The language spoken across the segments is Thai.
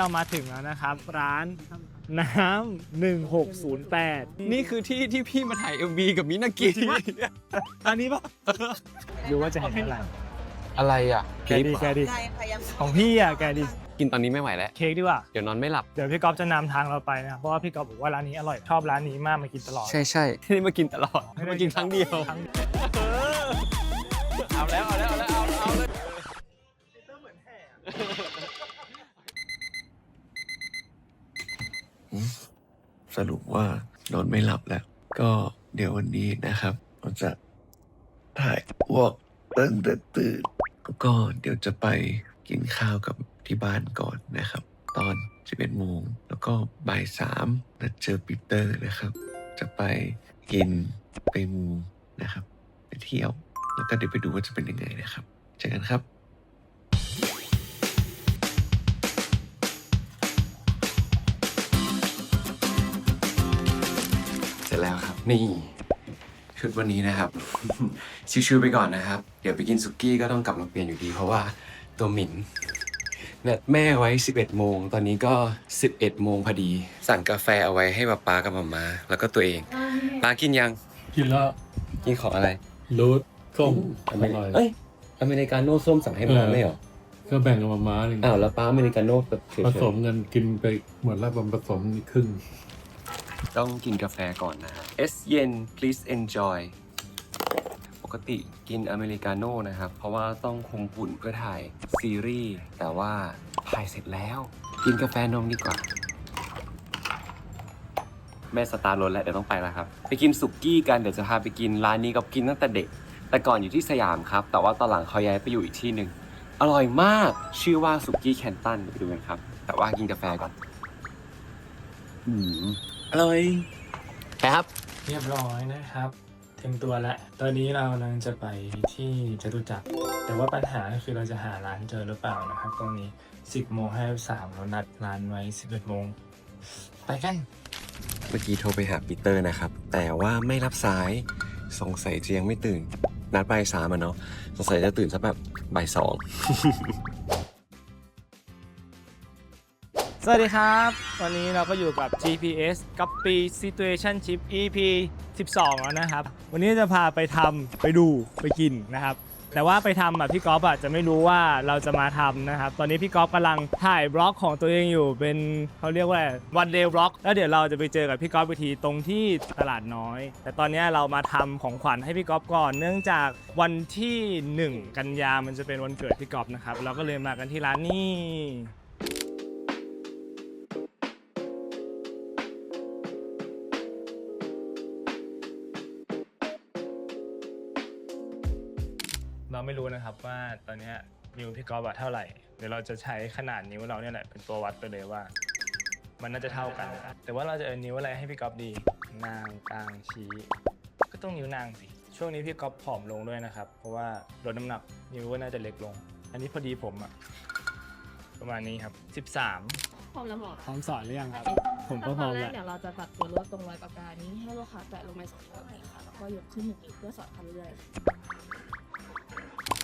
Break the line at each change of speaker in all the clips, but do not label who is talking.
เรามาถึงแล้วนะครับ ร้านน้ำหนึ่งหกศูนย์แปด
นี่คือที่ที่พี่มาถ่าย MV กับมินากิ
อันนี้ปะดูว่าจะเห็นอะไร
อะไรอะ
แกดีแกดี
ได้พยายาม
ของพี่อะแกดี
กินตอนนี้ไม่ไหวแล้ว
เค้กดีกว่า
เดี๋ยวนอนไม่หลับ
เดี๋ยวพี่ก๊อฟจะนำทางเราไปนะครับเพราะว่าพี่ก๊อฟบอกว่าร้านนี้อร่อย ชอบร้านนี้มากมากินตลอด
ใช่ใช่ที่นี่มากินตลอด
ไม่ได้
มากินครั้งเดียว
ครั้ง
เอาแล้วเอาแล้วเอาแล้วเอาเอาเลย
สรุปว่านอนไม่หลับแล้ว ก็เดี๋ยววันนี้นะครับเราจะถ่ายพวกตั้งแต่ตื่นแล้วก็เดี๋ยวจะไปกินข้าวกับที่บ้านก่อนนะครับ ตอน 11โมงแล้วก็บ่ายสามนัดเจอปีเตอร์นะครับ จะไปกินไปมูนะครับ ไปเที่ยว แล้วก็เดี๋ยวไปดูว่าจะเป็นยังไงนะครับ เจอกันครับ นี่ ชุดวันนี้นะครับ ชิวๆไปก่อนนะครับ เดี๋ยวไปกินสุกี้ก็ต้องกลับมาเปลี่ยนอยู่ดี เพราะว่าตัวหมิ่นนัดแม่ไว้ 11 โมง ตอนนี้ก็ 11 โมงพอดี สั่งกาแฟเอาไว้ให้ป๊าป๊ากับมามาแล้วก็ตัวเองป๊ากินยัง
กินแล้ว
กินของอะไร
รูทส้มอ
อเมริ
ร่อย
เอ้ยอเมริกาโน่ส้มสั่งให้มาไม่เหรอ
ก็แบ่งกับมาม่าหนึ่ง
อ้าวแล้วป้าอเมริกาโน่แบบเฉย
ผ
ๆ
สมกันกินไปหมดแล้วผมผสมครึ่ง
ต้องกินกาแฟก่อนนะฮะ S เย็น please enjoy ปกติกินอเมริกาโน่นะครับ เพราะว่าต้องคุมปุ่นเพื่อถ่ายซีรีส์ แต่ว่าถ่ายเสร็จแล้ว กินกาแฟนมดีกว่า แม่สตาร์รถแล้วเดี๋ยวต้องไปแล้วครับ ไปกินสุกี้กัน เดี๋ยวจะพาไปกินร้านนี้ก็กินตั้งแต่เด็ก แต่ก่อนอยู่ที่สยามครับ แต่ว่าตอนหลังเขาย้ายไปอยู่อีกที่หนึ่งอร่อยมาก ชื่อว่าสุกี้แคนตันไปดูกันครับ แต่ว่ากินกาแฟก่อน อืม อร่อยครับ
เรียบร้อยนะครับเต็มตัวแล้วตอนนี้เรากำลังจะไปที่จตุจักรแต่ว่าปัญหาก็คือเราจะหาร้านเจอหรือเปล่านะครับตรงนี้ 10โมง53เรานัดร้านไว้ 11โมงไปกัน
เมื่อกี้โทรไปหาปีเตอร์นะครับ แต่ว่าไม่รับสายสงสัยจะยังไม่ตื่น นัดบ่ายสามอะเนาะสงสัยจะตื่นสักแบบบ่ายสอง
สวัสดีครับตอนนี้เราก็อยู่กับ GPS กับปี Situation Chip EP 12 แล้วนะครับ วันนี้จะพาไปทำไปดูไปกินนะครับ แต่ว่าไปทำอะพี่ก๊อฟอะจะไม่รู้ว่าเราจะมาทำนะครับ ตอนนี้พี่ก๊อฟกำลังถ่ายบล็อกของตัวเองอยู่เป็นเขาเรียกว่า one day vlog แล้วเดี๋ยวเราจะไปเจอกับพี่ก๊อฟวิทีตรงที่ตลาดน้อย แต่ตอนนี้เรามาทำของขวัญให้พี่ก๊อฟก่อน เนื่องจากวันที่ 1 กันยามันจะเป็นวันเกิดพี่ก๊อฟนะครับเราก็เลยมากันที่ร้านนี้ ไม่รู้นะครับว่าตอนเนี้ยนิ้วพี่กอล์ฟอะเท่าไหร่ เดี๋ยวเราจะใช้ขนาดนิ้วเราเนี่ยแหละเป็นตัววัดไปเลยว่า มันน่าจะเท่ากัน แต่ว่าเราจะเอานิ้วอะไรให้พี่กอล์ฟดี นางกลางชี้ ก็ต้องนิ้วนางสิ ช่วงนี้พี่กอล์ฟผอมลงด้วยนะครับ เพราะว่าลดน้ำหนักนิ้วก็น่าจะเล็กลง อันนี้พอดีผมอะประมาณนี้ครับ 13
พร้อมแล้วหมอ
พร้อมสอนหรือยังครับ ผม
ขั้
ก็
น
พ
ต
ร้
อ
อนม
แร
แล้
ก
ว
เดี๋ยวเราจะตัดตัวลวดตรงรอยปากกานี้ให้ลูกค้าแตะลงไปสองครั้งค่ะแล้วก็ยกขึ้นหนึ่งนิ้วเพื่อสอดคันเรื่อย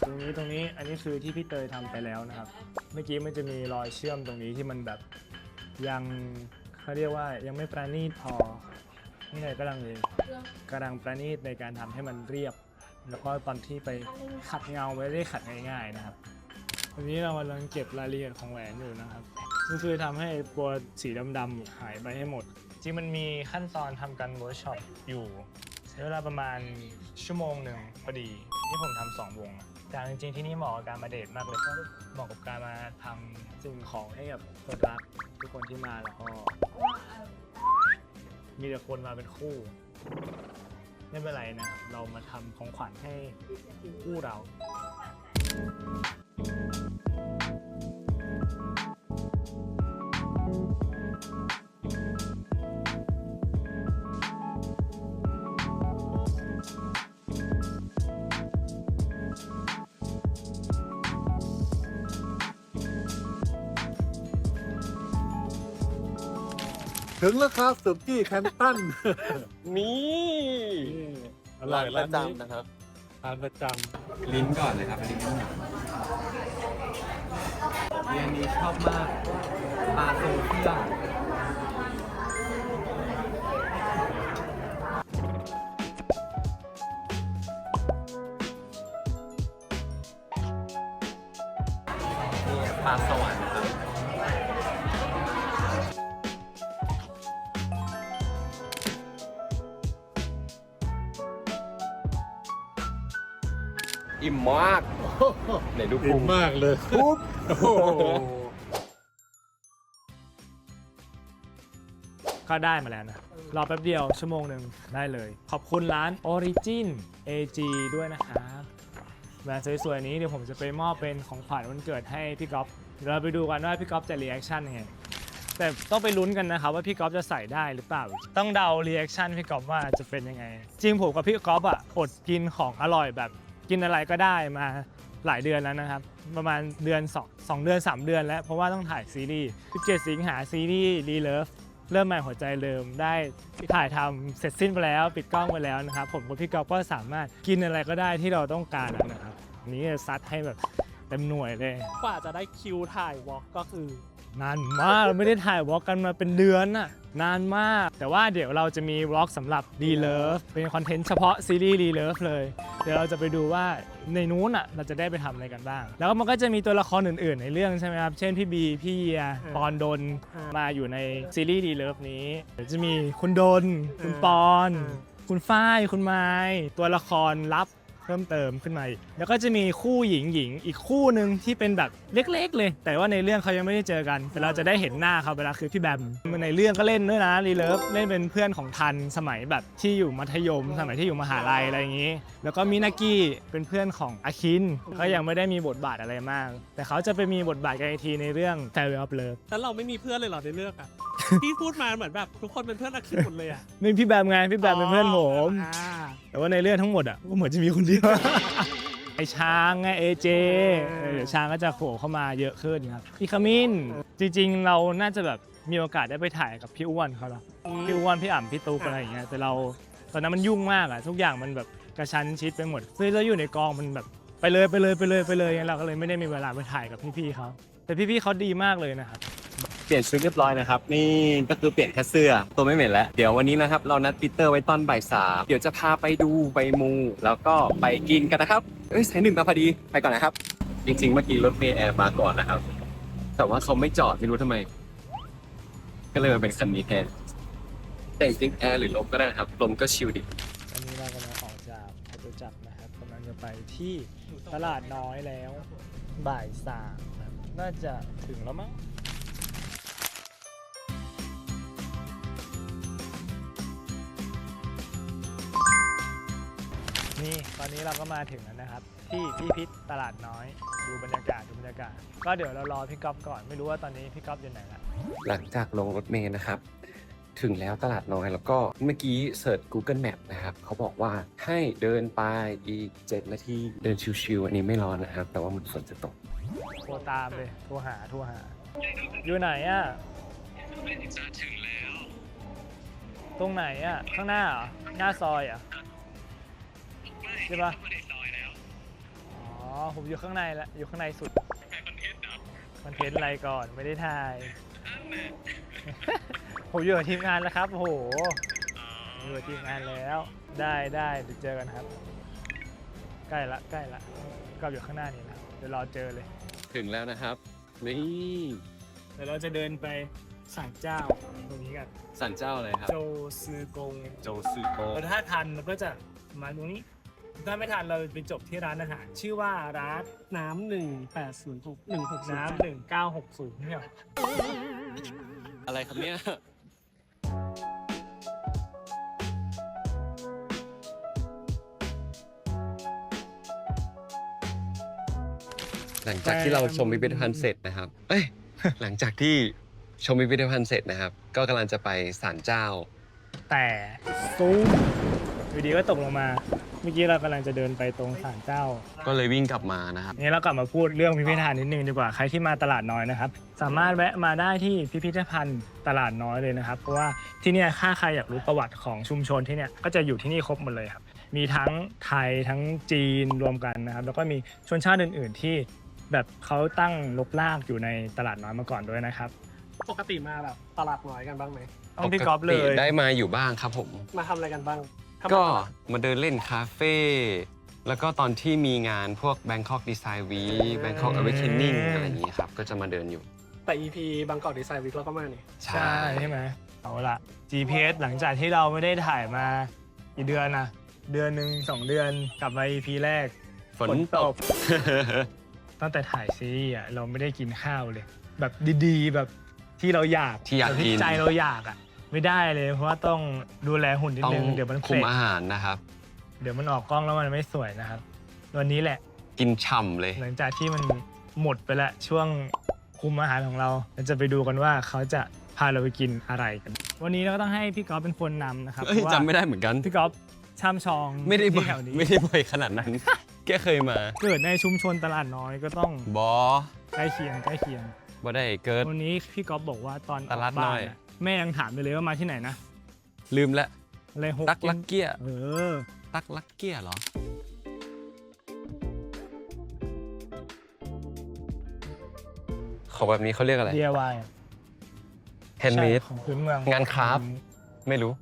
ตรงนี้ตรงนี้อันนี้คือที่พี่เตยทำไปแล้วนะครับ เมื่อกี้มันจะมีรอยเชื่อมตรงนี้ที่มันแบบยังเขาเรียกว่ายังไม่ประณีตพอนี่เลยกำลังเลยกำลังประณีตในการทำให้มันเรียบ แล้วก็ตอนที่ไปขัดเงาไม่ได้ขัดง่ายๆนะครับวันนี้เรากำลังเก็บรายละเอียดของแหวนอยู่นะครับก็คือทำให้ตัวสีดำๆหายไปให้หมด จริงมันมีขั้นตอนทำการเวิร์กช็อปอยู่ ใช้เวลาประมาณชั่วโมงหนึ่งพอดี ที่ผมทำสองวงอะ แต่จริงๆที่นี่เหมาะกับการมาเดทมากเลยเหมาะกับการมาทำสิ่งของให้กับคนรักทุกคนที่มาแล้วก็มีแต่คนมาเป็นคู่ไม่เป็นไรนะครับเรามาทำของขวัญให้คู่เรา
ถึงแล้วครับสุกี้แคนตัน
นี่
อร่อย
ป
ร้าน
ระ
นี้
จำนะครับ
ทานประจ
ลิ้นก่อนเลยครับอันนี้ำเรียนนี้ชอบมากปลาทรงเครื่องนี่ปลาสวรรค์ครับ อิ่มมากไหนดู
อิ่
พุ
ม
ง
มากเลย
ปุ๊บ
ก็ได้มาแล้วนะ รอแป๊บเดียวชั่วโมงหนึ่งได้เลย ขอบคุณร้าน Origin AG ด้วยนะครับแบรนด์สวยๆนี้เดี๋ยวผมจะไปมอบเป็นของขวัญวันเกิดให้พี่ก๊อฟเดี๋ยวเราไปดูกันว่าพี่ก๊อฟจะรีแอคชั่นยังไง แต่ต้องไปลุ้นกันนะครับว่าพี่ก๊อฟจะใส่ได้หรือเปล่า ต้องเดารีแอคชั่นพี่ก๊อฟว่าจะเป็นยังไง จริงผมกับพี่ก๊อฟอะอดกินของอร่อยแบบ กินอะไรก็ได้มาหลายเดือนแล้วนะครับ ประมาณเดือน2 2เดือน 3 เดือนแล้ว เพราะว่าต้องถ่ายซีรีส์ 17 สิงหาซีรีส์รีเลิฟเริ่มใหม่หัวใจเดิมได้ถ่ายทำเสร็จสิ้นไปแล้วปิดกล้องไปแล้วนะครับ ผมกับพี่ก๊อฟก็สามารถกินอะไรก็ได้ที่เราต้องการนะครับนนี้ซัดให้แบบเต็มหน่วยเลย
กว่าจะได้คิวถ่ายวอล์กก็คือ
นานมากเราไม่ได้ถ่ายวอล์กกันมาเป็นเดือนน่ะนานมาก แต่ว่าเดี๋ยวเราจะมีวอล์กสำหรับ d ีเลิฟเป็นคอนเทนต์เฉพาะซีรีส์ d ีเลิฟเลย เดี๋ยวเราจะไปดูว่าในนู้นอะเราจะได้ไปทำอะไรกันบ้าง แล้วก็มันก็จะมีตัวละครอื่น ๆ ในเรื่องใช่ไหมครับ เช่นพี่บีพี่เยีย
เออ
ปอนดน
เออ
มาอยู่ในซีรีส์ d ีเลิฟนี้เดี๋ยวจะมีคุณดนคุณ
เออ
ปอน
เออ
คุณฝ้ายคุณไม้ตัวละครลับ เพิ่มเติมขึ้นมาอีกแล้วก็จะมีคู่หญิงหญิงอีกคู่หนึ่งที่เป็นแบบเล็ก ๆ เลย แต่ว่าในเรื่องเขายังไม่ได้เจอกัน แต่เราจะได้เห็นหน้าเขาเวลาคือพี่แบมในเรื่องก็เล่นด้วยนะรีเลิฟเล่นเป็นเพื่อนของทันสมัยแบบที่อยู่มัธยม สมัยที่อยู่มหาลัยอะไรอย่างนี้ แล้วก็มินากิเป็นเพื่อนของอาคินก็ยังไม่ได้มีบทบาทอะไรมาก แต่เขาจะไปมีบทบาทกันอีกทีในเรื่อง Farewell of Love
แล้วเราไม่มีเพื่อนเลยเหรอในเรื่องอะ ที่พูดมาเหมือนแบบทุกคนเป็นเพื่อนอาคิดหมดเลยอะ
นี่พี่แบมไงพี่แบมเป็นเพื่อนผม
อ่า
แต่ว่าในเรื่องทั้งหมดอะก็เหมือนจะมีคนเดียว ไอช้างไงเอเจเดี๋ยวช้างก็จะโผล่เข้ามาเยอะขึ้นครับพี่ขมิ้นจริงๆ เราน่าจะแบบมีโอกาสได้ไปถ่ายกับพี่อ้วนเขาแล้วพี่อ้วนพี่อ่ำพี่ตุ๊กอะไรอย่างเงี้ยแต่เราตอนนั้นมันยุ่งมากอะทุกอย่างมันแบบกระชั้นชิดไปหมดคือเราอยู่ในกองมันแบบไปเลยไปเลยไปเลยไปเลยงั้นเราก็เลยไม่ได้มีเวลาไปถ่ายกับพี่ๆเขาแต่พี่ๆเขาดีมากเลยนะครับ
เปลี่ยนชุดเรียบร้อยนะครับ นี่ก็คือเปลี่ยนแค่เสื้อ ตัวไม่เหม็นแล้ว เดี๋ยววันนี้นะครับ เรานัดปีเตอร์ไว้ตอนบ่ายสามเดี๋ยวจะพาไปดูไปมู แล้วก็ไปกินกันนะครับ เอ้ยสายหนึ่งมาพอดีไปก่อนนะครับ จริงๆเมื่อกี้รถเมล์แอร์มาก่อนนะครับ แต่ว่าเขาไม่จอดไม่รู้ทำไม ก็เลยมาเป็นคันนี้แทนแต่จริงแอร์หรือลมก็ได้นะครับลมก็ชิลดี
วันนี้เรากำลังออกจากจตุจักรนะครับกำลังจะไปที่ตลาดน้อยแล้ว บ่ายสามครับน่าจะถึงแล้วมั้ง นี่ตอนนี้เราก็มาถึงแล้วนะครับ ที่พี่พิษตลาดน้อย ดูบรรยากาศดูบรรยากาศ ก็เดี๋ยวเรารอพี่ก๊อฟก่อนไม่รู้ว่าตอนนี้พี่ก๊อฟอยู่ไหนละ
หลังจากลงรถเมล์นะครับ ถึงแล้วตลาดน้อยแล้วก็เมื่อกี้เสิร์ช Google Map นะครับเขาบอกว่าให้เดินไปอีก 7 นาทีเดินชิวๆอันนี้ไม่ร้อนนะครับ แต่ว่ามันฝนจะตก
โทรตามเลยโทรหาโทรหา อยู่ไหนอะตรงไหนอะข้างหน้าเหรอหน้าซอยเหรอะ ใช่ปะอ๋อ ผมอยู่ข้างในละ อยู่ข้างในสุดคอนเทนต์อะไรก่อน ไม่ได้ถ่าย ผมอยู่กับทีมงานแล้วครับ โอ้โห อยู่กับทีมงานแล้ว ได้ได้เดี๋ยวเจอกันครับ ใกล้ละใกล้ละก็อยู่ข้างหน้านี่นะ เดี๋ยวรอเจอเลย
ถึงแล้วนะครับ นี่
เดี๋ยวเราจะเดินไปศาลเจ้าตรงนี้กัน
สันเจ้าอะไรครับ
โจซือกง
โจซืโก
แล้วถ้าทันเราก็จะมาตรงนี้ ถ้าไม่ทันเราไปจบที่ร้านอาหารชื่อว่าร้าน
น้ำหนึ่งแปดศูนย์หกหนึ่งหก
น้ำหนึ่งเก้าหกศูนย์เนี่ย
อะไรครับเนี่ย หลังจากที่เราชมพิพิธภัณฑ์เสร็จนะครับ เอ้ย หลังจากที่ชมพิพิธภัณฑ์เสร็จนะครับ ก็กำลังจะไปศาลเจ้า
แต่ซูมอยู่ดีก็ตกลงมา เมื่อกี้เรากำลังจะเดินไปตรงศาลเจ้า
ก็เลยวิ่งกลับมานะครับ
นี่เรากลับมาพูดเรื่องพิพิธภัณฑ์นิดนึงดีกว่าใครที่มาตลาดน้อยนะครับ สามารถแวะมาได้ที่พิพิธภัณฑ์ตลาดน้อยเลยนะครับ เพราะว่าที่เนี่ยถ้าใครอยากรู้ประวัติของชุมชนที่เนี่ยก็จะอยู่ที่นี่ครบหมดเลยครับ มีทั้งไทยทั้งจีนรวมกันนะครับ แล้วก็มีชนชาติอื่น ๆ ที่แบบเขาตั้งลกลากอยู่ในตลาดน้อยมาก่อนด้วยนะครับ
ปกติมาแบบตลาดน้อยกันบ้างไหม
ต้องพี่ก๊อฟเลย
ปกติได้มาอยู่บ้างครับผม
มาทำอะไรกันบ้างทำอะไร
ก็
ตลาด
มาเดินเล่นคาเฟ่แล้วก็ตอนที่มีงานพวก Bangkok Design Week Bangkok Awakening อะไรอย่างนี้ครับ ก็จะมาเดินอยู่
แต่ EP บางกอกดีไซน์วิกเราก็มานี่
ใช่ใช่ไหมเอาละ GPS หลังจากที่เราไม่ได้ถ่ายมากี่เดือนนะเดือนหนึ่งสองเดือนกลับมา EP แรก
ฝนตก
ตั้งแต่ถ่ายซีรีส์อะเราไม่ได้กินข้าวเลย แบบดีๆ แบบที่เราอยาก
ที่อยาก
แบบ
กิน
ใจเราอยากอะ ไม่ได้เลย เพราะว่าต้องดูแลหุ่นนิด
ต้อง
นึงเดี๋ยวมัน
คุ
เฟ
ม
ก
อาหารนะครับ
เดี๋ยวมันออกกล้องแล้วมันไม่สวยนะครับวันนี้แหละ
กินฉ่ำเลย
หลังจากที่มันหมดไปแล้วช่วงคุมอาหารของเราเราจะไปดูกันว่าเขาจะพาเราไปกินอะไรกัน วันนี้เราก็ต้องให้พี่ก๊อฟเป็นคนนำนะครับ
เอ้ย
เพราะว่า
จำไม่ได้เหมือนกัน
พี่ก๊อฟช่ำชอง
ไม่ได้บ่อย
ที่แถวนี้
ไม่ได้บ่อยขนาดนั้น แกเคยมา
เกิดในชุมชนตลาดน้อยก็ต้อง
บอ
ใกล้เคียงใกล้เคียง
บ่ได้เกิด
วันนี้พี่ก๊อฟบอกว่าตอน
ตลาด
กบ้
น้อยะ
แม่ยังถามไปเลยว่ามาที่ไหนนะ
ลืมละ
อะไรหก
ตักลักเกีย
เออ
ตักลักเกียเหรอ ของแบบนี้เขาเรียกอะไร
DIY
แฮนด์เมด
ใช่ของพื้นเมือง
งานคราฟต์ ไม่รู้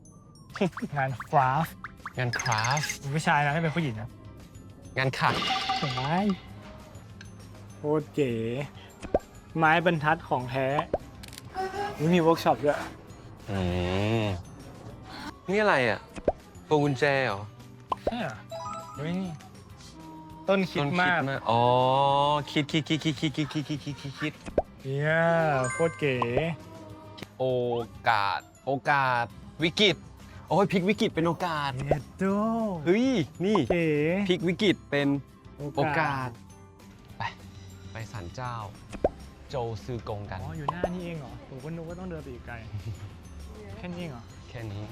งานคราฟต์
งานคราฟต์
ผู้ชายนะให้เป็นผู้หญิงนะ
งานขัด
ไม้โคตรเก๋ไม้บรรทัดของแท้ อุ๊ยมีเวิร์กช็อปด้วย
อืมนี่อะไรอะพวงกุญแจเหรอ
ใช่เหรอเฮ้ยนี่ต้นคิด
ต้น
มาก
อ๋อ คิดคิดคิดคิดคิดคิดคิดคิดคิดคิดคิด
เนี่ยโคตรเก๋
โอกาส โอกาส วิกฤต โอ้ยพลิกวิกฤตเป็นโอกาส
เอ็ดโด
เฮ้ย นี่
เก๋
พลิกวิกฤตเป็นโอกาส ไป ไปศาลเจ้า โจซือกงกัน
อ๋อ อยู่หน้านี่เองเหรอผมก็นึกว่าต้องเดินไปอีกไกล แค่นี้เองเหรอ
แค่นี้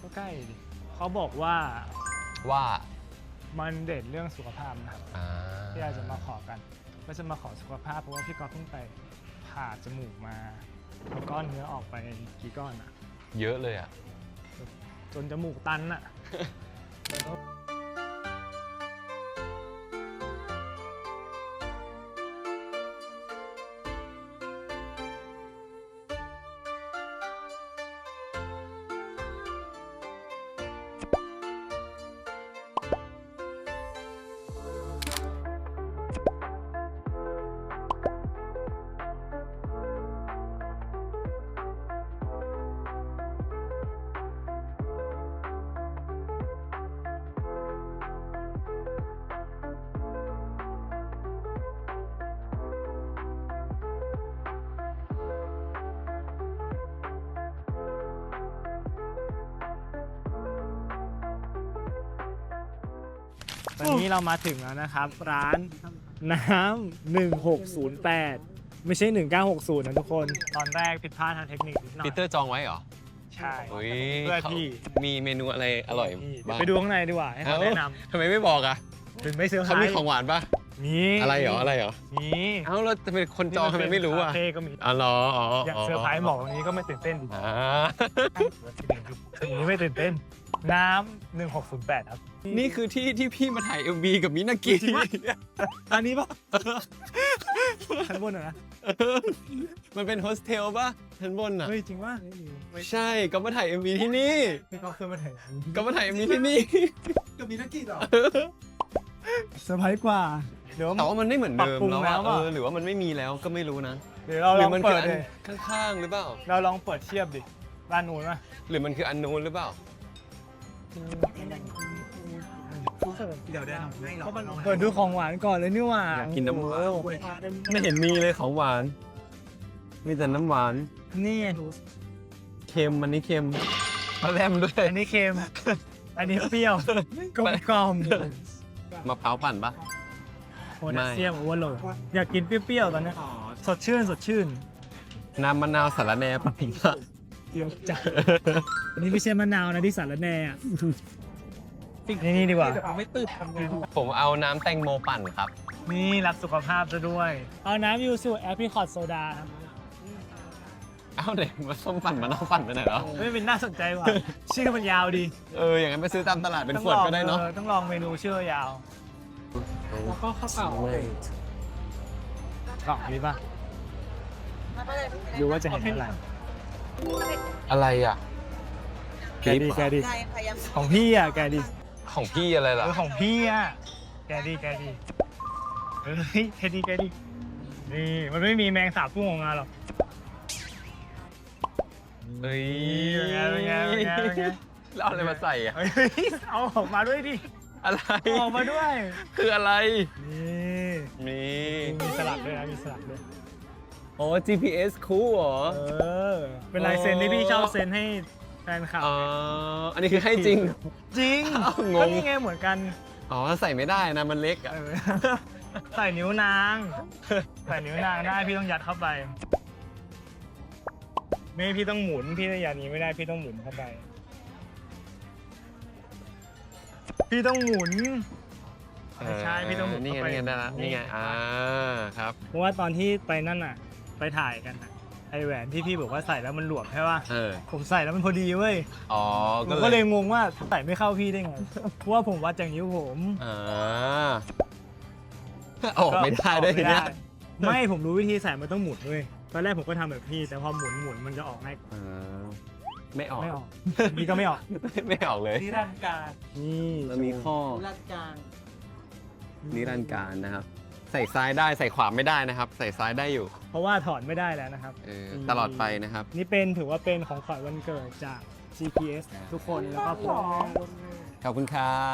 ก็ใกล้ดิเขาบอกว่า
ว่า
มันเด่นเรื่องสุขภาพนะครับ
อ่า
ที่เราจะมาขอกัน ก็จะมาขอสุขภาพเพราะว่าพี่ก๊อฟเพิ่งไปผ่าจมูกมาเอาก้อนเนื้อออกไปกี่ก้อนอะ
เยอะเลยอะ
จนจมูกตันอะ ตอนนี้เรามาถึงแล้วนะครับ ร้านน้ำ1608 ไม่ใช่ 1960 นะทุกคน ตอนแรกผิดพลาดทางเทคนิคนิดหน่อย
ปีเตอร์จองไว้เหรอ
ใช่
โอ้ย
เพื่อพี่
ขามีเมนูอะไรอร่อย
พี่
บ้าง
ไปดูข้างในดีกว่า ให้เขา
เอ้า
แนะน
ทำไมไม่บอกอะำ
ถึงไม่เซอร์ไพร
เขามี
ส์
ของหวานปะ
มี
อะไรเหรออะไรเหรอ
มี
เอ้าเราจะเป็นคนจองทำไมไม่รู้อะ
คาเฟ่ก็มี
อ๋อเหรออ๋อ
อยากเซอร์ไพรส์บอกตรงนี้ก็ไม่ตื่นเต้นดิ
อ่า
ถึงนี้ไม่ตื่นเต้น น้ำ1608 ครับ
นี่คือที่ที่พี่มาถ่าย MV กับมินากิ
อันนี้ปะชั้นบนอะนะ
มันเป็นโฮสเทลป่ะชั้นบนอะ
เฮ้ย จริงปะ
ไม่ใช่ก็มาถ่าย MV ที่นี่
พี่ก็ขึ้นมาถ่าย
ก็มาถ่าย MV ที่นี่
ก็มีนักกีฬา
เซอร์ไพรส์กว่า เดี๋ยว
แต่ว่ามันไม่เหมือนเดิม
ปรับปรุง
แล้วอะ
แล้ว
เอ
อะ
อหรือว่ามันไม่มีแล้วก็ไม่รู้นะ
เดี๋ยวเรา
ห
ล
รือ
อง
มันคือ
เปิด
อัน
เลย
ข้างๆหรือเปล่า
เราลองเปิดเทียบดิร้านนู้นปะ
หรือมันคืออันนู้นหรือเปล่า
เดี๋ยวได้ให้เรา
เปิดดูของหวานก่อนเลยนี่หว่า
อยากกินน้ำหวาน
โอ้โไม่
เห็นมีเลยของหวาน มีแต่น้ำหวาน
นี่
เค็มอันนี้เค็มมะแรมด้วย
อันนี้เค็ม อันนี้เปรี้ยวกลมกล่อม
มะพร้าวปั่นปะ
โพแทสเซียมโอเวอร์โหลดอยากกินเปรี้ยวๆตอนเนี้ยสดชื่นสดชื่น
น้ำมะนาวสาระแหน่ปั่นปะ
เดี๋ยวจัดอันนี้ไม่ใช่มะนาวนะที่สารแหน่อะนี่นี่ดีกว่า
ไม่ตื่นทำไง
ผมเอาน้ำแตงโมปั่นครับ
นี่รักสุขภาพซะด้วย เอาน้ำยูสุแอปริคอตโซดาครับ
เอ้าเด็กมาส้มปั่นมะนาวปั่นไปไหนแล้ว
ไม่เป็นน่าสนใจว่ะ ชื่อมันยาวดี
เอออย่างนั้นไปซื้อตามตลาดเป็น
ต้อง
ขวด
ลอง
ก็ได้เนาะ
ออต้องลองเมนูชื่อยาว
แล้วก็ข้าวเปล่า
กล่องนี้ป่ะ ดูว่าจะเห็นอะไร
อะไรอะ
แกดีแกดีของพี่อะแกดี
ของพี่อะไร
เอ
ล่ะ
อของพี่อะแกดีแกดีเฮ้ยแกดีแกดีนี่มันไม่มีแมงสาบพุ่งออกมาหรอก
เฮ้ย
เป็นไงเป็นไงเป็นไงเป็นไง
แล้วเอาอะไรมาใส่อะ
เฮ้ยเอาออกมาด้วยดิ
อะไร
เอาออกมาด้วย
คืออะไร
นี่
มี
มีสลักด้วยนะมีสลักด้วย
โอ้ GPS คู่เหรอ
เออ เป็นลายเซ็นที่พี่ชอบเซ็นให้แฟนคลับ
อ๋อ อันนี้คือให้จริง
จริง
อ้าวงง
ก็นี่ไงเหมือนกัน
อ๋อ ใส่ไม่ได้นะ มันเล็กอะ
เออใส่นิ้วนาง ใส่นิ้วนางได้พี่ต้องยัดเข้าไป ไม่พี่ต้องหมุนพี่ต้องยัดนี้ไม่ได้พี่ต้องหมุนเข้าไป พี่ต้องหมุน ไม่ใช่พี่ต้องหมุน
นี่ไง
เข้าไป
นี่ไงได้ละนี่ไง อ่า ครับ
เพราะว่าตอนที่ไปนั่นน่ะ ไปถ่ายกันน่ะไอแหวนที่พี่บอกว่าใส่แล้วมันหลวมใช่ป่ะ
เออ
ผมใส่แล้วมันพอดีเว้ย
อ๋อ
ผ
ก็
ม
เลย
ก็เลยงงว่าใส่ไม่เข้าพี่ได้ไงเพราะว่าผมวัดจากนิ้วผม
อ่าออกไม่ได้ด้วยทีเนี้ย
ไม่ผมรู้วิธีใส่มันต้องหมุนด้วยตอนแรกผมก็ทำแบบพี่แต่พอหมุนหมุนมันจะออกง่ายกว่า
อ่าไม่ออก
ไม่ออกพี่ก็ไม่ออก
ไม่ออกเลย
นิรันดร์การ
นี่
แล้วมีข้อ
นิรันดร์การ
นิรันดร์การนะครับ ใส่ซ้ายได้ใส่ขวาไม่ได้นะครับ ใส่ซ้ายได้อยู่
เพราะว่าถอนไม่ได้แล้วนะครับ
เออตลอดไปนะครับ
นี่เป็นถือว่าเป็นของขวัญวันเกิดจาก GPS ทุกคนแล้วก็ผม
ขอบคุณครั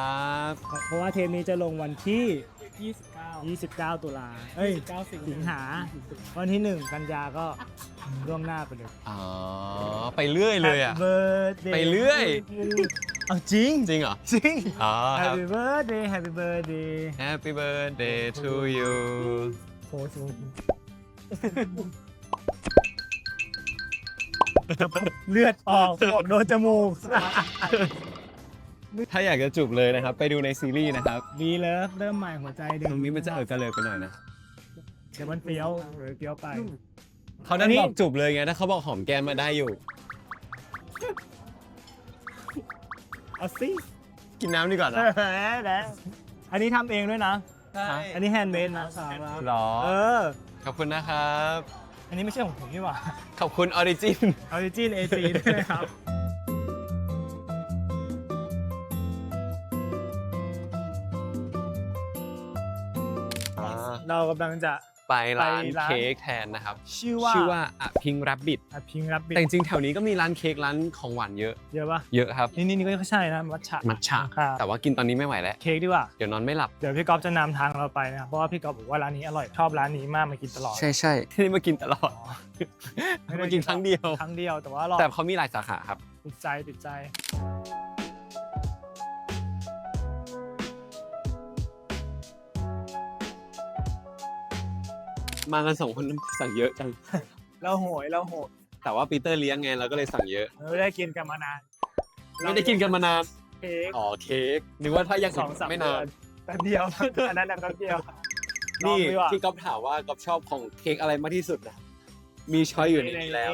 บ
เพราะว่าเทปนี้จะลงวันที่ 29 29 ตุลาเอ้ย9สิงหา วันที่ 1 กันยาก็ร่วงหน้าไปเลย
อ๋อ ไปเรื่อยเลยอะ
Happy birthday
ไปเรื่อย
เอาจริง
จริงเหรอ
จริง
อ๋อครับ
Happy birthday Happy birthday
Happy birthday to you
โอ้โหเลือดออกโดนจมูก
ถ้าอยากจะจูบเลยนะครับ ไปดูในซีรีส์นะครับ
ดีเลิฟเริ่มใหม่หัวใจเดิ
ตรงนี้มันจะเออกระเลยไปหน่อยนะ
เดี๋ยวมันเปรี้ยวหรือเปรี้ยวไป
เขาดันบอกจูบเลยไง ถ้าเขาบอกหอมแก้มมาได้อยู่
เอาสิ
กินน้ำดีกว่านะ
แล้วอันนี้ทำเองด้วยนะ อันนี้แฮนด์เมดนะ
หรอ
เออ
ขอบคุณนะครับ
อันนี้ไม่ใช่ของผมนี่หว่า
ขอบคุณออริจิน
ออริจินเอซีด้วยนะครับ เรากำลังจะ
ไปร้าน
ไปร้าน
เค้กแทนนะครับ
ชื่อว่า
ชื่อว่าอะพิงรับบิด
อะพิงรับบิ
แต่จริงๆแถวนี้ก็มีร้านเค้กร้านของหวานเยอะ
เยอะปะ
เยอะครับ
นี่นี่นี่ก็ใช่นะมัทฉะ
มัทฉะ
ครับ
แต่ว่ากินตอนนี้ไม่ไหวแล้ว
เค้กดีกว่า
เดี๋ยวนอนไม่หลับ
เดี๋ยวพี่ก๊อฟจะนำทางเราไปนะครับเพราะว่าพี่ก๊อฟบอกว่าร้านนี้อร่อยชอบร้านนี้มากมากินตลอด
ใช่ใช่ที่นี่มากินตลอด
ไม่ได้
มากินครั้งเดียว
ครั้งเดียวแต่ว่าอร่อย
แต่เขามีหลายสาขาครับ
ติดใจติดใจ
มากันสองคนสั่งเยอะจัง
เราโหยเราโหย
แต่ว่าปีเตอร์เลี้ยงไงเราก็เลยสั่งเยอะ
เราไม่ได้กินกันมานาน
ไม่ได้กินกันมานาน
เค้ก
อ๋อเค้กนึกว่าถ้ายัง
สองสาม
ไม่
เดื
นา
อนนแป๊บเดียวอันนั้นน่ะแป๊บเดียว
นี่
ลองดีกว่า
ที่ก๊อฟถามว่าก๊อฟชอบของเค้กอะไรมากที่สุดนะมีช้อยอยู่ในนี้แล้ว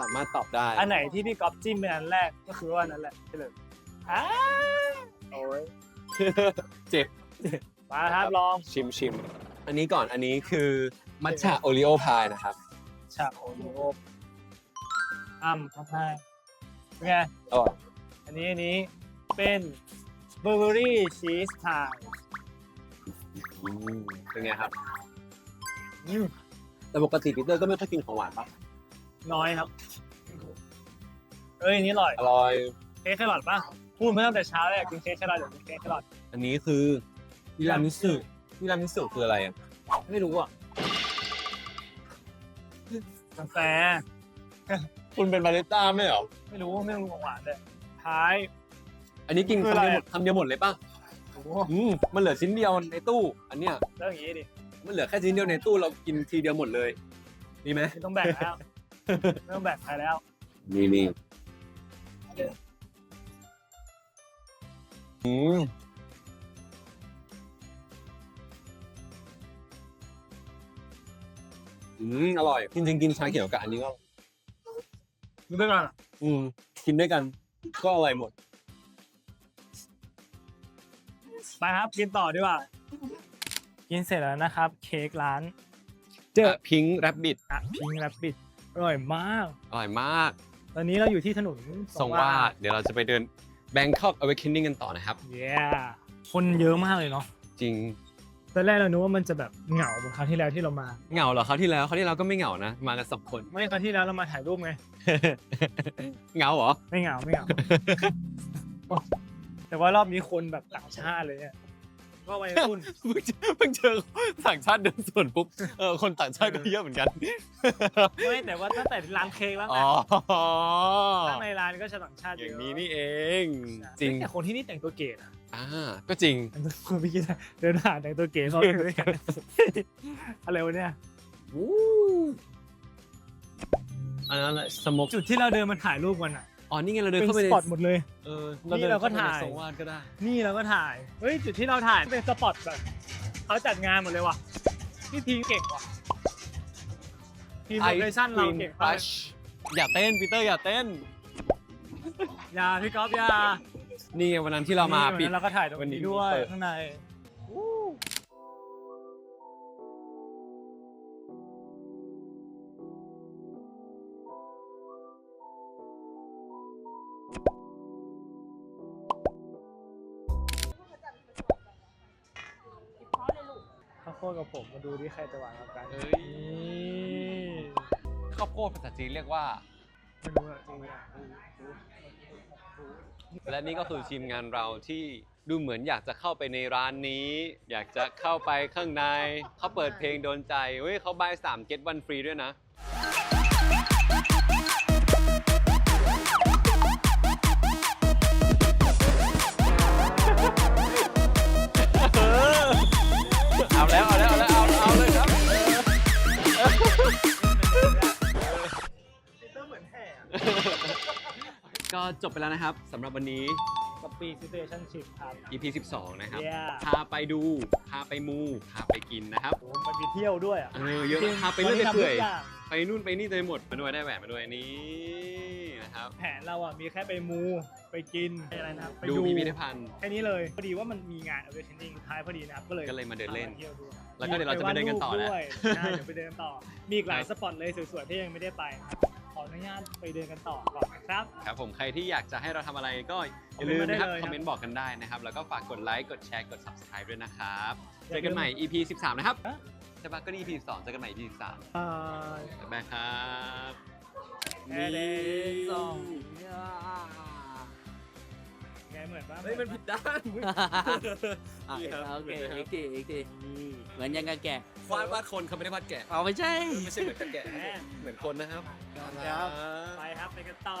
สามารถตอบได้
อันไหนที่พี่ก๊อฟจิ้มเป็นอันแรกก็คือว่าอันนั้นแหละไปเลยอ้าโอ้ย
เจ็บ
มาครับลอง
ชิมชิมอันนี้ก่อนอันนี้คือ มัทฉะโอริโอพายนะครับ
ฉากโอโหอ้ำครับให้เป็นไง
อร่อย
อันนี้อันนี้เป็นเบอร์เบอรี่ชีสพาย
อืมเป็นไงครับ
อืม
แต่ปกติปีเตอร์ก็ไม่ค่อยกินของหวานปะ
น้อยครับ เอ้ยอันนี้อร่อย
อร่อย
เค้กแครอทป่ะพูดมาตั้งแต่เช้าเลยอยากกินเค้กแครอทอยากกินเค้กแครอท
อันนี้คือนิรามิสุนิรามิสุคืออะไรอะ
ไม่รู้อะ กาแฟ
คุณเป็นบาริสต้าไม่เหรอ
ไม่รู้ไม่รู้ของหวานเลยท้าย
อันนี้กิน
คือ
คำ
อะไร
เดียวหม
อะ
ดคำเดียวหมดเลยป่ะ
โอ้โห
อืมมันเหลือชิ้นเดียวในตู้ อันเนี้ย
แล้วอย่างงี้ดิ
มันเหลือแค่ชิ้นเดียวในตู้เรากินทีเดียวหมดเลยดีไหม
ไม่ต้องแบ่งแล้วไม่ต้องแบ่งใครแล้ว
นี่นี่อืม อืมอร่อย จริงๆ กินชาเขียวกับอันนี้ก็
ดูด้วยกัน
อืมกินด้วยกัน ก็อร่อยหมด
ไปครับกินต่อดีกว่า กินเสร็จแล้วนะครับ เค้กร้านเจอ
พิงแรบบิท
อะพิงแรปปิดอร่อยมาก
อร่อยมาก
ตอนนี้เราอยู่ที่ถนน
ทรงวาดเดี๋ยวเราจะไปเดิน Bangkok Awakening กันต่อนะครับ
เย้คนเยอะมากเลยเนาะ
จริง
ตอนแรกเรานึกว่ามันจะแบบเหงาเหมือนครั้งที่แล้วที่เรามา
เหงาเหรอเขาวที่แล้วเขาวที่แล้วก็ไม่เหงานะ มากันสองคน
ไม่ครั้งที่แล้วเรามาถ่ายรูปไง
เหงาเหรอ
ไม่เหงาไม่เหงา แต่ว่ารอบนี้คนแบบต่างชาติเลยเนี่ย ก็วัยรุ่น
เพิ่งเจอเพิ่งเจอต่างชาติเดินสวนปุ๊บเออคนต่างชาติก็เยอะเหมือนกัน
ไม่แต่ว่าตั้งแต่ร้านเค้กแล้ว
อ๋
นะ
อ
ข้างในร้านก็ชาวต่างชาติ
อ
เย
ย่าง
อะ
นี้นี่เอง จริง
แต่คนที่นี่แต่งตัวเก๋นะ
อ่าก็จริง
คุณพี่คิดเดินผ่านแต่งตัวเก๋เขาด้วยกันอะไรวะเนี่ย
อันนั้นแหละสมก
จุดที่เราเดินมาถ่ายรูปกันอะ
อ๋อนี่ไงเราเดิ
เป็นน
เข้าไป
ส
ใน
ปอตหมดเลย
เออ
นี่เราก็ถ่าย
สงวาดก็ได้
นี่เราก็ถ่าย เฮ้ย จุดที่เราถ่ายเป็นสปอตแบบเขาจัดงานหมดเลยว่ะพี่ทีมเก่งว่ะทีมโลเคชั่นเราเก่ง
ครั
มาก
ชอย่าเต้นปีเตอร์อย่าเต้น
อย่าพี่ก๊อฟอย่า
นี่ไงวันนั้นที่เรามา
นี่
ปิด
วันนั้นเราก็ถ่ายตรง
วันนี้
นี้ด้วย
เปิด
ข้างใน ดกับผมมาดูที่ใครจะหวานกับกัน
เอ้ย
นี่
ข้าวโพดภาษาจีนเรียกว่า
ไม่รู้อะจริงไหมอะ
และนี่ก็คือทีมงานเราที่ดูเหมือนอยากจะเข้าไปในร้านนี้ อยากจะเข้าไปข้างในเขาเปิดเพลงโดนใจเฮ้ยเขาบายสามเก็ตวันฟรีด้วยนะ จบไปแล้วนะครับสำหรับวันนี้
กับปีซิเ u ชันชิพครับ
EP 12 นะครับ
Yeah
พาไปดู พาไปมู พาไปกินนะครับ
โอ้มันมีเที่ยวด้วยอะ
เออเยอะ
จริง
พาไปเรื่อยไปเปื่อย
วันนี้ทำทุกาง
ไปนู่นไปนี่เต็มหมดมาด้วยได้แหวนมาด้วยนี่นะครับ
แผนเราอะมีแค่ไปมูไปกินไปอะไรนะครับไป
ดู
ดู
พิพิธภัณฑ์
แค่นี้เลย พอดีว่ามันมีงาน awakening ท้ายพอดีนะครับ ก็เลย
ก็เลยมาเดินเล่น
พาที่ยวดู
แล้วก็เดี๋ยวเราจะไปเดินกันต่อ
มี
แล้ว
ไปวาดรูปด้วยใช่เดี๋ยวไปเดินกันต่อ มีอีกหลายสปอตเลยสวยๆที่ยังไม่ได้ไปนะครับข ออนุญาตไปเดินกันต่อก่อนนะครับ
ครับผมใครที่อยากจะให้เราทำอะไรก็อย่าลืม
คอมเมนต์มาได้
นะครับ
เลย
คอมเมนต์บอกกันได้นะครับ แล้วก็ฝากกดไลค์กดแชร์กด subscribe ด้วยนะครับเจอกันใหม่ EP 13 นะครับ
ฮะ
ใช่ปะก็นี่ EP 12เจอกันใหม่ EP 13
อ่า
บ๊ายบายครับ
แอร์เดนสองไง เหมือนปะ
เฮ้ยมันผิดด้าน
อะ
นี่ครับ
โอเค
เหมือนนะครับ
อีกทีอีกทีเหมือนยังกับแกะ
วาดวาดคนเขาไม่ได้วาดแกะ
เอาไม่ใช่
ไม่ใช่เหมือนกับแกะ เหมือนคนนะครับ
เดี๋ยวไปครับไปกันต่อ